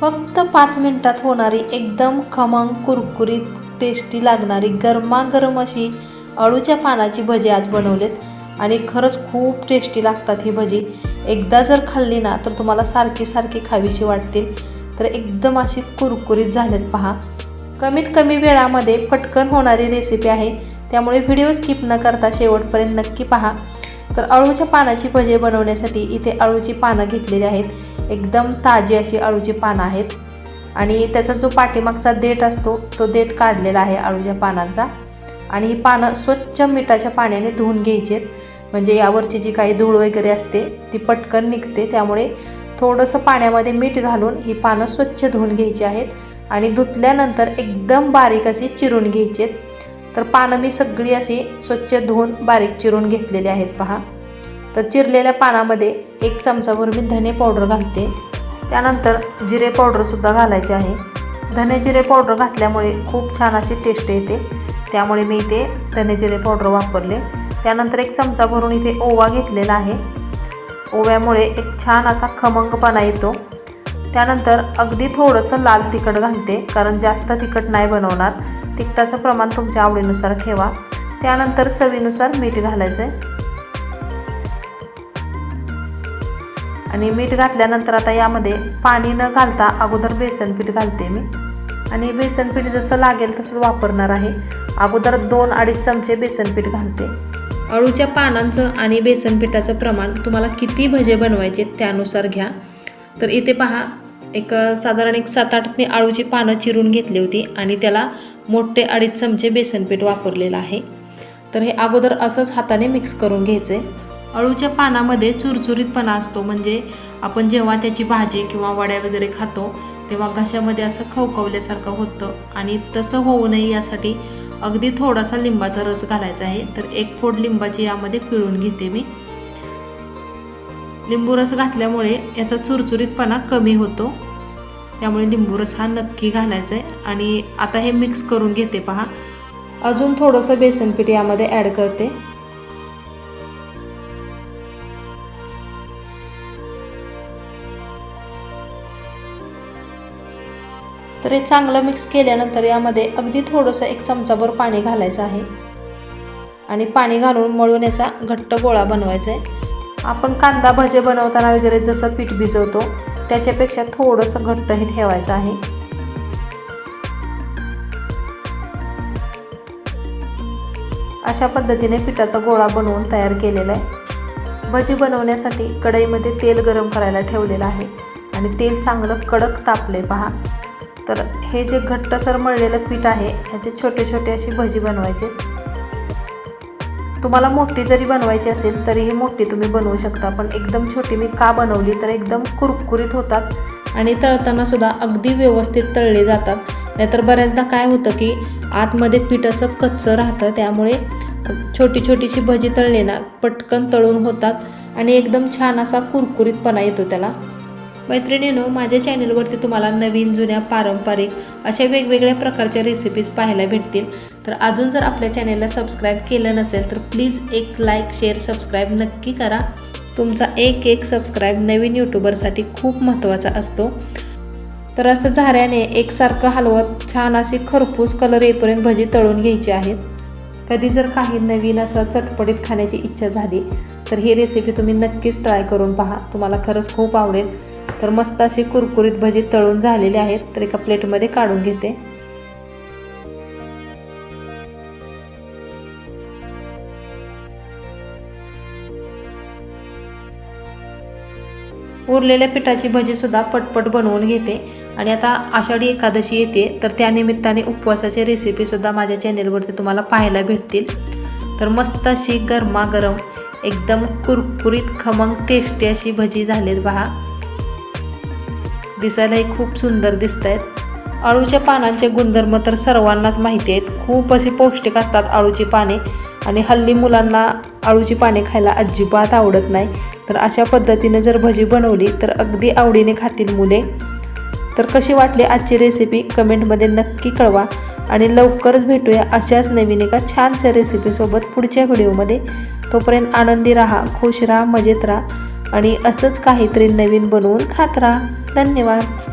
फक्त पाच मिनिटात होणारी एकदम खमंग कुरकुरीत टेस्टी लागणारी गरमागरम अशी अळूच्या पानाची भजी आज बनवलेत. आणि खरंच खूप टेस्टी लागतात ही भजी. एकदा जर खाल्ली ना तर तुम्हाला सारखी सारखी खावीशी वाटतील. तर एकदम अशी कुरकुरीत झालेत पहा. कमीत कमी वेळामध्ये पटकन होणारी रेसिपी आहे. त्यामुळे व्हिडिओ स्किप न करता शेवटपर्यंत नक्की पहा. तर अळूच्या पानाची भजे बनवण्यासाठी इथे अळूची पानं घेतलेली आहेत. एकदम ताजी अशी अळूची पानं आहेत. आणि त्याचा जो पाठीमागचा देठ असतो तो देठ काढलेला आहे अळूच्या पानांचा. आणि ही पानं स्वच्छ मिठाच्या पाण्याने धुवून घ्यायची आहेत. म्हणजे यावरची जी काही धूळ वगैरे असते ती पटकन निघते. त्यामुळे थोडंसं पाण्यामध्ये मीठ घालून ही पानं स्वच्छ धुवून घ्यायची आहेत. आणि धुतल्यानंतर एकदम बारीक अशी चिरून घ्यायची आहेत. तर पानं मी सगळी अशी स्वच्छ धुवून बारीक चिरून घेतलेली आहेत पहा. तर चिरलेल्या पानामध्ये एक चमचाभर मी धने पावडर घालते. त्यानंतर जिरे पावडरसुद्धा घालायचे आहे. धने जिरे पावडर घातल्यामुळे खूप छान अशी टेस्ट येते. त्यामुळे मी इथे धने जिरे पावडर वापरले. त्यानंतर एक चमचा भरून इथे ओवा घेतलेला आहे. ओव्यामुळे एक छान असा खमंगपणा येतो. त्यानंतर अगदी थोडंसं लाल तिखट घालते कारण जास्त तिखट नाही बनवणार. तिखटाचं प्रमाण तुमच्या आवडीनुसार ठेवा. त्यानंतर चवीनुसार मीठ घालायचं आहे आणि मीठ घातल्यानंतर आता यामध्ये पाणी न घालता अगोदर बेसन पीठ घालते मी. आणि बेसन पीठ जसं लागेल तसंच वापरणार आहे. अगोदर दोन अडीच चमचे बेसन पीठ घालते. अळूच्या पानांचं आणि बेसन पिठाचं प्रमाण तुम्हाला किती भजे बनवायचे त्यानुसार घ्या. तर इथे पहा एक साधारण एक सात आठ मी अळूची पानं चिरून घेतली होती आणि त्याला मोठे अडीच चमचे बेसन पीठ वापरलेलं आहे. तर हे अगोदर असंच हाताने मिक्स करून घ्यायचं. आहे अळूच्या पानामध्ये चुरचुरीतपणा असतो. म्हणजे आपण जेव्हा त्याची भाजी किंवा वड्या वगैरे खातो तेव्हा घशामध्ये असं खवखवल्यासारखं होतं. आणि तसं होऊ नये यासाठी अगदी थोडासा लिंबाचा रस घालायचा आहे. तर एक फोड लिंबाची यामध्ये पिळून घेते मी. लिंबू रस घातल्यामुळे याचा चुरचुरीतपणा कमी होतो. त्यामुळे लिंबू रस हा नक्की घालायचा आहे. आणि आता हे मिक्स करून घेते पहा. अजून थोडंसं बेसन पीठ यामध्ये ॲड करते. तर हे चांगलं मिक्स केल्यानंतर यामध्ये अगदी थोडंसं एक चमचाभर पाणी घालायचं आहे. आणि पाणी घालून मळून याचा घट्ट गोळा बनवायचा आहे. आपण कांदा भजे बनवताना वगैरे जसं पीठ भिजवतो त्याच्यापेक्षा थोडंसं घट्ट हे ठेवायचं आहे. अशा पद्धतीने पिठाचा गोळा बनवून तयार केलेला आहे. भजी बनवण्यासाठी कढईमध्ये तेल गरम करायला ठेवलेलं आहे. आणि तेल चांगलं कडक तापले पहा. तर हे जे घट्टसर मळलेलं पीठ आहे ह्याचे छोटे छोटे अशी भजी बनवायचे. तुम्हाला मोठी जरी बनवायची असेल तरीही मोठी तुम्ही बनवू शकता. पण एकदम छोटी मी का बनवली तर एकदम कुरकुरीत होतात आणि तळताना सुद्धा अगदी व्यवस्थित तळले जातात. नाहीतर बऱ्याचदा काय होतं की आतमध्ये पीठ असं कच्चं राहतं त्यामुळे छोटी छोटीशी भजी तळले ना पटकन तळून होतात आणि एकदम छान असा कुरकुरीतपणा येतो त्याला. मैत्रिणीनो माझ्या चॅनलवरती तुम्हाला नवीन जुन्या पारंपरिक अशा वेगवेगळ्या प्रकारच्या रेसिपीज पाहायला भेटतील. तर अजून जर आपल्या चॅनलला सबस्क्राईब केलं नसेल तर प्लीज एक लाईक शेअर सबस्क्राईब नक्की करा. तुमचा एक एक सबस्क्राईब नवीन यूट्यूबरसाठी खूप महत्त्वाचा असतो. तर असं झाऱ्याने एकसारखं हलवत छान अशी खरपूस कलर येईपर्यंत भजी तळून घ्यायची आहेत. कधी जर काही नवीन असं चटपटीत खाण्याची इच्छा झाली तर ही रेसिपी तुम्ही नक्कीच ट्राय करून पहा. तुम्हाला खरंच खूप आवडेल. तर मस्त अशी कुरकुरीत भजी तळून झालेली आहेत तर एका प्लेटमध्ये काढून घेते. उरलेल्या पिठाची भजीसुद्धा पटपट बनवून घेते. आणि आता आषाढी एकादशी येते तर त्यानिमित्ताने उपवासाच्या रेसिपीसुद्धा माझ्या चॅनेलवरती तुम्हाला पाहायला भेटतील. तर मस्त अशी गरमागरम एकदम कुरकुरीत खमंग टेस्टी अशी भजी झालेत पहा दिसायलाही खूप सुंदर दिसत आहेत अळूच्या पानांचे गुणधर्म तर सर्वांनाच माहिती आहेत. खूप अशी पौष्टिक असतात अळूची पाने. आणि हल्ली मुलांना अळूची पाने खायला अजिबात आवडत नाही. तर अशा पद्धतीने जर भजी बनवली तर अगदी आवडीने खातील मुले. तर कशी वाटली आजची रेसिपी कमेंटमध्ये नक्की कळवा. आणि लवकरच भेटूया अशाच नवीन एका छानशा रेसिपीसोबत पुढच्या व्हिडिओमध्ये तोपर्यंत आनंदी राहा खुश राहा मजेत राहा. आणि असंच काहीतरी नवीन बनवून खात राहा. धन्यवाद.